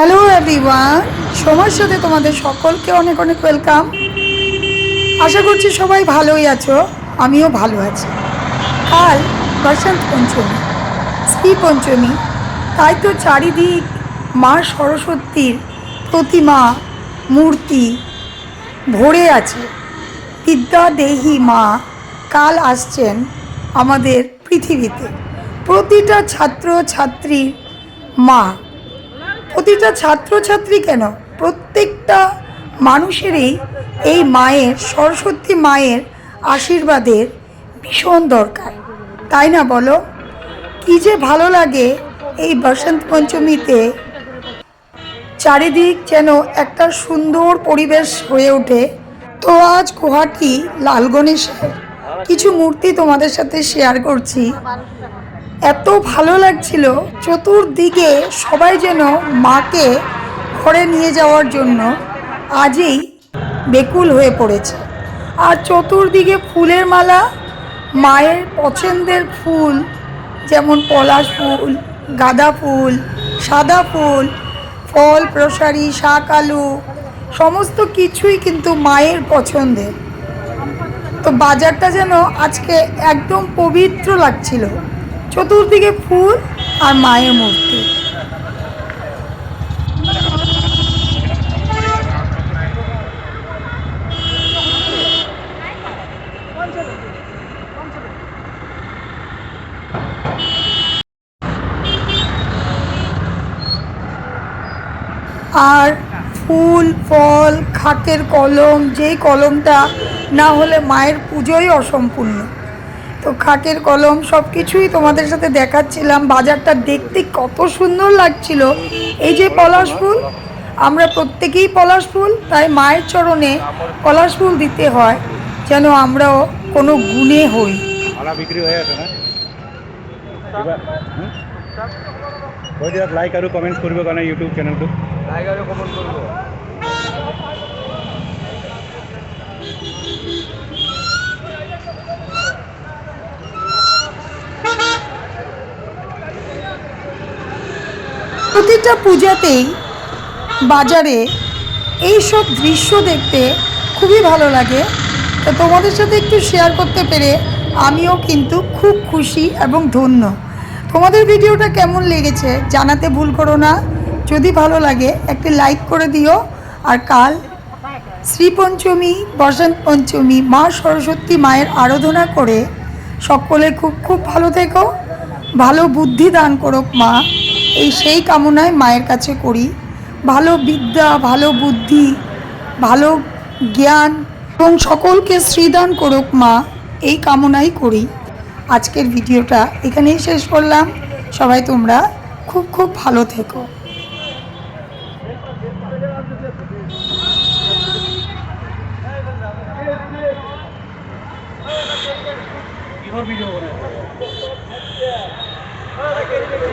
Hello everyone সময়ের সাথে তোমাদের সকলকে অনেক অনেক ওয়েলকাম আশা করছি সবাই ভালোই আছো, আমিও ভালো আছি। কাল বসন্ত পঞ্চমী শ্রী পঞ্চমী, তাই তো চারিদিক মা সরস্বতীর প্রতিমা, মূর্তি ভরে আছে। বিদ্যা দেহি মা, কাল আসছেন আমাদের পৃথিবীতে। প্রতিটা ছাত্র ছাত্রীর মা। প্রতিটা ছাত্রছাত্রী কেন? প্রত্যেকটা মানুষেরই এই মায়ের, সরস্বতী মায়ের আশীর্বাদের ভীষণ দরকার। তাই না বলো? কি যে ভালো লাগে এই বসন্ত পঞ্চমীতে। চারিদিক যেন একটা সুন্দর পরিবেশ হয়ে ওঠে। তো আজ গুহাটি লাল গণেশের। কিছু মূর্তি তোমাদের সাথে শেয়ার করছি। এত ভালো লাগছিল চতুর্দিকে সবাই যেন মাকে ঘরে নিয়ে যাওয়ার জন্য আজই বেকুল হয়ে পড়েছে। আর চতুর্দিকে ফুলের মালা, মায়ের পছন্দের ফুল, যেমন পলাশ ফুল, গাঁদা ফুল, সাদা ফুল, ফল, প্রসারী, শাক, আলু, সমস্ত কিছুই কিন্তু মায়ের পছন্দের তো বাজারটা যেন আজকে একদম পবিত্র লাগছিল। চতুর্দিকে ফুল আর মায়ের মূর্তি। আর ফুল, ফল, খাটের কলম, যেই কলমটা না হলে মায়ের পুজোই অসম্পূর্ণ। তো খাটের কলম সব কিছুই তোমাদের সাথে দেখাচ্ছিলাম। বাজারটা দেখতে কত সুন্দর লাগছিল। এই যে পলাশ ফুল আমরা প্রত্যেকেই পলাশ ফুল তাই মায়ের চরণে পলাশ ফুল দিতে হয় যেন আমরাও কোনো গুণে হই। আছে না? লাইক আৰু কমেণ্ট কৰিবৰ কাৰণে ইউটিউব চেনেলটো লাইক আৰু কমেণ্ট কৰিব প্রতিটা পূজাতেই বাজারে এই সব দৃশ্য দেখতে খুবই ভালো লাগে। তো তোমাদের সাথে একটু শেয়ার করতে পেরে আমিও কিন্তু খুব খুশি এবং ধন্য। তোমাদের ভিডিওটা কেমন লেগেছে জানাতে ভুল করো না। যদি ভালো লাগে, একটি লাইক করে দিও। আর কাল শ্রী পঞ্চমী, বসন্ত পঞ্চমী, মা সরস্বতী মায়ের আরাধনা করে সকলে খুব খুব ভালো থেকো। ভালো বুদ্ধি দান করুক মা। এই সেই কামনায় মায়ের কাছে করি। ভালো বিদ্যা, ভালো বুদ্ধি, ভালো জ্ঞান এবং সকলকে শ্রীদান করুক মা, এই কামনাই করি। আজকের ভিডিওটা এখানেই শেষ করলাম। সবাই তোমরা খুব খুব ভালো থেকো। বনাইছে